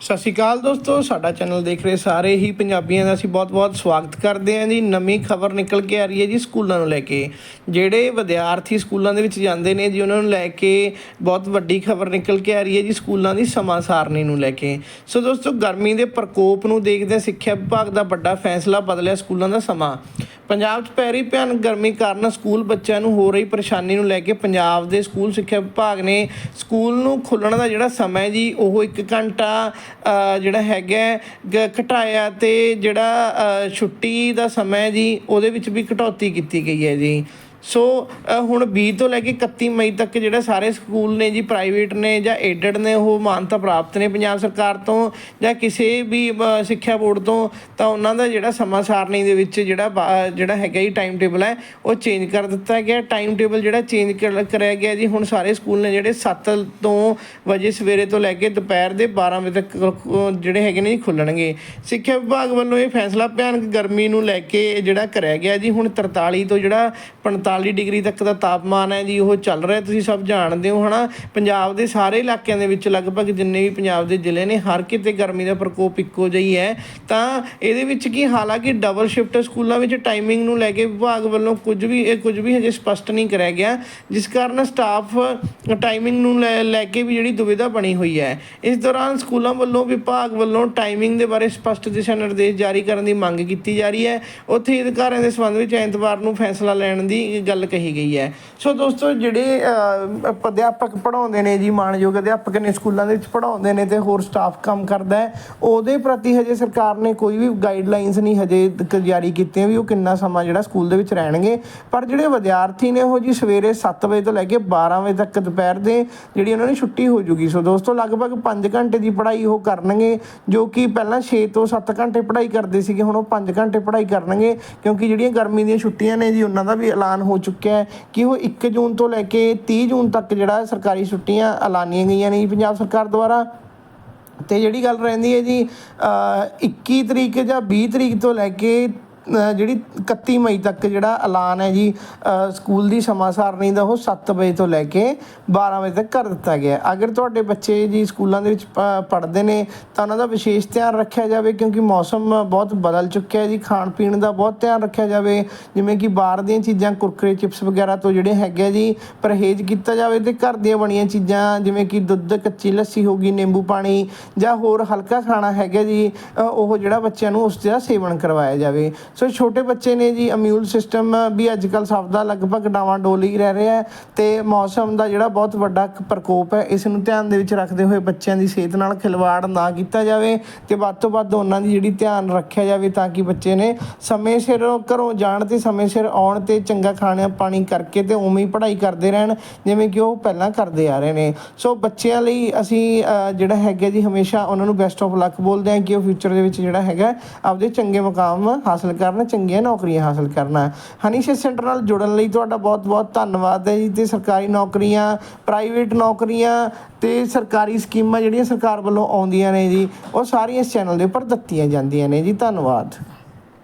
ਸਤਿ ਸ਼੍ਰੀ ਅਕਾਲ ਦੋਸਤੋ, ਸਾਡਾ ਚੈਨਲ ਦੇਖ ਰਹੇ ਸਾਰੇ ਹੀ ਪੰਜਾਬੀਆਂ ਦਾ ਅਸੀਂ ਬਹੁਤ-ਬਹੁਤ ਸਵਾਗਤ ਕਰਦੇ ਹਾਂ ਜੀ। ਨਵੀਂ ਖਬਰ ਨਿਕਲ ਕੇ ਆ ਰਹੀ ਹੈ ਜੀ ਸਕੂਲਾਂ ਨੂੰ ਲੈ ਕੇ। ਜਿਹੜੇ ਵਿਦਿਆਰਥੀ ਸਕੂਲਾਂ ਦੇ ਵਿੱਚ ਜਾਂਦੇ ਨੇ ਜੀ, ਉਹਨਾਂ ਨੂੰ ਲੈ ਕੇ ਬਹੁਤ ਵੱਡੀ ਖਬਰ ਨਿਕਲ ਕੇ ਆ ਰਹੀ ਹੈ ਜੀ ਸਕੂਲਾਂ ਦੀ ਸਮਾਂ ਸਾਰਣੀ ਨੂੰ ਲੈ ਕੇ। ਸੋ ਦੋਸਤੋ, ਗਰਮੀ ਦੇ ਪ੍ਰਕੋਪ ਨੂੰ ਦੇਖਦੇ ਸਿੱਖਿਆ ਵਿਭਾਗ ਦਾ ਵੱਡਾ ਫੈਸਲਾ ਬਦਲਿਆ ਸਕੂਲਾਂ ਦਾ ਸਮਾਂ। ਪੰਜਾਬ 'ਚ ਪੈ ਰਹੀ ਭਿਆਨਕ ਗਰਮੀ ਕਾਰਨ ਸਕੂਲ ਬੱਚਿਆਂ ਨੂੰ ਹੋ ਰਹੀ ਪਰੇਸ਼ਾਨੀ ਨੂੰ ਲੈ ਕੇ ਪੰਜਾਬ ਦੇ ਸਕੂਲ ਸਿੱਖਿਆ ਵਿਭਾਗ ਨੇ ਸਕੂਲ ਨੂੰ ਖੁੱਲਣ ਦਾ ਜਿਹੜਾ ਸਮਾਂ ਹੈ ਜੀ, ਉਹ 1 ਘੰਟਾ ਜਿਹੜਾ ਹੈਗਾ ਘਟਾਇਆ ਤੇ ਜਿਹੜਾ ਛੁੱਟੀ ਦਾ ਸਮਾਂ ਜੀ, ਉਹਦੇ ਵਿੱਚ ਵੀ ਕਟੌਤੀ ਕੀਤੀ ਗਈ ਹੈ ਜੀ। ਸੋ ਹੁਣ 20 ਤੋਂ ਲੈ ਕੇ 31 ਮਈ ਤੱਕ ਜਿਹੜਾ ਸਾਰੇ ਸਕੂਲ ਨੇ ਜੀ ਪ੍ਰਾਈਵੇਟ ਨੇ ਜਾਂ ਏਡਡ ਨੇ, ਉਹ ਮਾਨਤਾ ਪ੍ਰਾਪਤ ਨੇ ਪੰਜਾਬ ਸਰਕਾਰ ਤੋਂ ਜਾਂ ਕਿਸੇ ਵੀ ਸਿੱਖਿਆ ਬੋਰਡ ਤੋਂ, ਤਾਂ ਉਹਨਾਂ ਦਾ ਜਿਹੜਾ ਸਮਾਂ ਸਾਰਣੀ ਦੇ ਵਿੱਚ ਜਿਹੜਾ ਬਾ- ਜਿਹੜਾ ਹੈਗਾ ਜੀ ਟਾਈਮ ਟੇਬਲ ਹੈ, ਉਹ ਚੇਂਜ ਕਰ ਦਿੱਤਾ ਗਿਆ। ਟਾਈਮ ਟੇਬਲ ਜਿਹੜਾ ਚੇਂਜ ਕਰਿਆ ਗਿਆ ਜੀ, ਹੁਣ ਸਾਰੇ ਸਕੂਲ ਨੇ ਜਿਹੜੇ 7 ਤੋਂ ਵਜੇ ਸਵੇਰੇ ਤੋਂ ਲੈ ਕੇ ਦੁਪਹਿਰ ਦੇ 12 ਵਜੇ ਤੱਕ ਜਿਹੜੇ ਹੈਗੇ ਨੇ ਜੀ, ਖੁੱਲਣਗੇ। ਸਿੱਖਿਆ ਵਿਭਾਗ ਵੱਲੋਂ ਇਹ ਫੈਸਲਾ ਭਿਆਨਕ ਗਰਮੀ ਨੂੰ ਲੈ ਕੇ ਜਿਹੜਾ ਕਰਿਆ ਗਿਆ ਜੀ, ਹੁਣ 43 ਤੋਂ ਜਿਹੜਾ 45 ਡਿਗਰੀ ਤੱਕ ਦਾ ਤਾਪਮਾਨ ਹੈ ਜੀ, ਉਹ ਚੱਲ ਰਿਹਾ ਤੁਸੀਂ ਸਭ ਜਾਣਦੇ ਹੋ, ਹਨਾ? ਪੰਜਾਬ ਦੇ ਸਾਰੇ ਇਲਾਕਿਆਂ ਦੇ ਵਿੱਚ ਲਗਭਗ ਜਿੰਨੇ ਵੀ ਪੰਜਾਬ ਦੇ ਜ਼ਿਲ੍ਹੇ ਨੇ, ਹਰ ਕਿਤੇ ਗਰਮੀ ਦਾ ਪ੍ਰਕੋਪ ਇੱਕੋ ਜਿਹਾ ਹੀ ਹੈ। ਤਾਂ ਇਹਦੇ ਵਿੱਚ ਕੀ, ਹਾਲਾਂਕਿ ਡਬਲ ਸ਼ਿਫਟ ਸਕੂਲਾਂ ਵਿੱਚ ਟਾਈਮਿੰਗ ਨੂੰ ਲੈ ਕੇ ਵਿਭਾਗ ਵੱਲੋਂ ਕੁਝ ਵੀ, ਇਹ ਕੁਝ ਵੀ ਹਜੇ ਸਪਸ਼ਟ ਨਹੀਂ ਕਰਿਆ ਗਿਆ, ਜਿਸ ਕਾਰਨ ਸਟਾਫ ਟਾਈਮਿੰਗ ਨੂੰ ਲੈ ਲੈ ਕੇ ਵੀ ਜਿਹੜੀ ਦੁਵਿਧਾ ਬਣੀ ਹੋਈ ਹੈ। ਇਸ ਦੌਰਾਨ ਸਕੂਲਾਂ ਵੱਲੋਂ ਵਿਭਾਗ ਵੱਲੋਂ ਟਾਈਮਿੰਗ ਦੇ ਬਾਰੇ ਸਪਸ਼ਟ ਦਿਸ਼ਾ ਨਿਰਦੇਸ਼ ਜਾਰੀ ਕਰਨ ਦੀ ਮੰਗ ਕੀਤੀ ਜਾ ਰਹੀ ਹੈ। ਉੱਥੇ ਹੀ ਅਧਿਕਾਰੀਆਂ ਦੇ ਸੰਬੰਧ ਵਿੱਚ ਐਤਵਾਰ ਨੂੰ ਫੈਸਲਾ ਲੈਣ ਦੀ ਗੱਲ ਕਹੀ ਗਈ ਹੈ। ਸੋ ਦੋਸਤੋ, ਜਿਹੜੇ ਅਧਿਆਪਕ ਪੜਾਉਂਦੇ ਨੇ ਜੀ, ਮਾਣਯੋਗ ਅਧਿਆਪਕ ਨੇ ਸਕੂਲਾਂ ਦੇ ਵਿੱਚ ਪੜਾਉਂਦੇ ਨੇ ਤੇ ਹੋਰ ਸਟਾਫ ਕੰਮ ਕਰਦਾ ਹੈ, ਉਹਦੇ ਪ੍ਰਤੀ ਹਜੇ ਸਰਕਾਰ ਨੇ ਕੋਈ ਵੀ ਗਾਈਡਲਾਈਨਸ ਨਹੀਂ ਹਜੇ ਤੱਕ ਜਾਰੀ ਕੀਤੀਆਂ ਵੀ ਉਹ ਕਿੰਨਾ ਸਮਾਂ ਜਿਹੜਾ ਸਕੂਲ ਦੇ ਵਿੱਚ ਰਹਿਣਗੇ। ਪਰ ਜਿਹੜੇ ਵਿਦਿਆਰਥੀ ਨੇ ਉਹ ਜੀ, ਸਵੇਰੇ 7 ਵਜੇ ਤੋਂ ਲੈ ਕੇ 12 ਵਜੇ ਤੱਕ ਦੁਪਹਿਰ ਦੇ, ਜਿਹੜੀ ਉਹਨਾਂ ਦੀ ਛੁੱਟੀ ਹੋ ਜੂਗੀ। ਸੋ ਦੋਸਤੋ, ਲਗਭਗ 5 ਘੰਟੇ ਦੀ ਪੜ੍ਹਾਈ ਉਹ ਕਰਨਗੇ, ਜੋ ਕਿ ਪਹਿਲਾਂ 6 ਤੋਂ 7 ਘੰਟੇ ਪੜ੍ਹਾਈ ਕਰਦੇ ਸੀਗੇ, ਹੁਣ ਉਹ 5 ਘੰਟੇ ਪੜ੍ਹਾਈ ਕਰਨਗੇ, ਕਿਉਂਕਿ ਜਿਹੜੀਆਂ ਗਰਮੀ ਦੀਆਂ ਛੁੱਟੀਆਂ ਨੇ ਜੀ, ਉਹਨਾਂ ਦਾ ਵੀ ਐਲਾਨ ਹੋ ਚੁੱਕਿਆ ਹੈ ਕਿ ਉਹ 1 ਜੂਨ ਤੋਂ ਲੈ ਕੇ 30 ਜੂਨ ਤੱਕ ਜਿਹੜਾ ਸਰਕਾਰੀ ਛੁੱਟੀਆਂ ਐਲਾਨੀਆਂ ਗਈਆਂ ਨੇ ਜੀ ਪੰਜਾਬ ਸਰਕਾਰ ਦੁਆਰਾ। ਤੇ ਜਿਹੜੀ ਗੱਲ ਰਹਿੰਦੀ ਹੈ ਜੀ ਅ, 21 ਤਰੀਕ ਜਾਂ 20 ਤਰੀਕ ਤੋਂ ਲੈ ਕੇ ਜਿਹੜੀ 31 ਮਈ ਤੱਕ ਜਿਹੜਾ ਐਲਾਨ ਹੈ ਜੀ ਸਕੂਲ ਦੀ ਸਮਾਂ ਸਾਰਣੀ ਦਾ ਉਹ 7 ਵਜੇ ਤੋਂ ਲੈ ਕੇ 12 ਵਜੇ ਤੱਕ ਕਰ ਦਿੱਤਾ ਗਿਆ ਅਗਰ ਤੁਹਾਡੇ ਬੱਚੇ ਜੀ ਸਕੂਲਾਂ ਦੇ ਵਿੱਚ ਪੜ੍ਹਦੇ ਨੇ, ਤਾਂ ਉਹਨਾਂ ਦਾ ਵਿਸ਼ੇਸ਼ ਧਿਆਨ ਰੱਖਿਆ ਜਾਵੇ ਕਿਉਂਕਿ ਮੌਸਮ ਬਹੁਤ ਬਦਲ ਚੁੱਕਿਆ ਹੈ ਜੀ, ਖਾਣ ਪੀਣ ਦਾ ਬਹੁਤ ਧਿਆਨ ਰੱਖਿਆ ਜਾਵੇ। ਜਿਵੇਂ ਕਿ ਬਾਹਰ ਦੀਆਂ ਚੀਜ਼ਾਂ, ਕੁਰਕਰੇ, ਚਿਪਸ ਵਗੈਰਾ ਤੋਂ ਜਿਹੜੇ ਹੈਗੇ ਆ ਜੀ, ਪਰਹੇਜ਼ ਕੀਤਾ ਜਾਵੇ ਤੇ ਘਰ ਦੀਆਂ ਬਣੀਆਂ ਚੀਜ਼ਾਂ ਜਿਵੇਂ ਕਿ ਦੁੱਧ, ਕੱਚੀ ਲੱਸੀ ਹੋ ਗਈ, ਨਿੰਬੂ ਪਾਣੀ ਜਾਂ ਹੋਰ ਹਲਕਾ ਖਾਣਾ ਹੈਗਾ ਜੀ ਉਹ ਜਿਹੜਾ ਬੱਚਿਆਂ ਨੂੰ ਉਸ ਦਾ ਸੇਵਨ ਕਰਵਾਇਆ ਜਾਵੇ। ਸੋ ਛੋਟੇ ਬੱਚੇ ਨੇ ਜੀ ਇਮਿਊਨ ਸਿਸਟਮ ਵੀ ਅੱਜ ਕੱਲ ਸਭ ਦਾ ਲਗਭਗ ਡਾਵਾਂ ਡੋਲ ਹੀ ਰਹਿ ਰਿਹਾ ਹੈ ਤੇ ਮੌਸਮ ਦਾ ਜਿਹੜਾ ਬਹੁਤ ਵੱਡਾ ਪ੍ਰਕੋਪ ਹੈ, ਇਸ ਨੂੰ ਧਿਆਨ ਦੇ ਵਿੱਚ ਰੱਖਦੇ ਹੋਏ ਬੱਚਿਆਂ ਦੀ ਸਿਹਤ ਨਾਲ ਖਿਲਵਾੜ ਨਾ ਕੀਤਾ ਜਾਵੇ ਤੇ ਵੱਧ ਤੋਂ ਵੱਧ ਉਹਨਾਂ ਦੀ ਜਿਹੜੀ ਧਿਆਨ ਰੱਖਿਆ ਜਾਵੇ ਤਾਂ ਕਿ ਬੱਚੇ ਨੇ ਸਮੇਂ ਸਿਰ ਘਰੋਂ ਜਾਣ ਤੇ ਸਮੇਂ ਸਿਰ ਆਉਣ ਤੇ ਚੰਗਾ ਖਾਣਾ ਪਾਣੀ ਕਰਕੇ ਤੇ ਉਵੇਂ ਹੀ ਪੜ੍ਹਾਈ ਕਰਦੇ ਰਹਿਣ, ਜਿਵੇਂ ਕਿ ਉਹ ਪਹਿਲਾਂ ਕਰਦੇ ਆ ਰਹੇ ਨੇ। ਸੋ ਬੱਚਿਆਂ ਲਈ ਅਸੀਂ ਜਿਹੜਾ ਹੈਗਾ ਜੀ, ਹਮੇਸ਼ਾ ਉਹਨਾਂ ਨੂੰ ਬੈਸਟ ਆਫ ਲੱਕ ਬੋਲਦੇ ਹਾਂ ਕਿ ਉਹ ਫਿਊਚਰ ਦੇ ਵਿੱਚ ਜਿਹੜਾ ਹੈਗਾ, ਆਪਦੇ ਚੰਗੇ ਮੁਕਾਮ ਹਾਸਲ ਕਰ ਕਰਨ ਚੰਗੀਆਂ ਨੌਕਰੀਆਂ ਹਾਸਲ ਕਰਨਾ ਹਨੀਸ਼ੇ ਸੈਂਟਰ ਨਾਲ ਜੁੜਨ ਲਈ ਤੁਹਾਡਾ ਬਹੁਤ ਬਹੁਤ ਧੰਨਵਾਦ ਹੈ ਜੀ। ਤੇ ਸਰਕਾਰੀ ਨੌਕਰੀਆਂ, ਪ੍ਰਾਈਵੇਟ ਨੌਕਰੀਆਂ ਤੇ ਸਰਕਾਰੀ ਸਕੀਮਾਂ ਜਿਹੜੀਆਂ ਸਰਕਾਰ ਵੱਲੋਂ ਆਉਂਦੀਆਂ ਨੇ ਜੀ, ਉਹ ਸਾਰੀਆਂ ਇਸ ਚੈਨਲ ਦੇ ਉੱਪਰ ਦਿੱਤੀਆਂ ਜਾਂਦੀਆਂ ਨੇ ਜੀ। ਧੰਨਵਾਦ।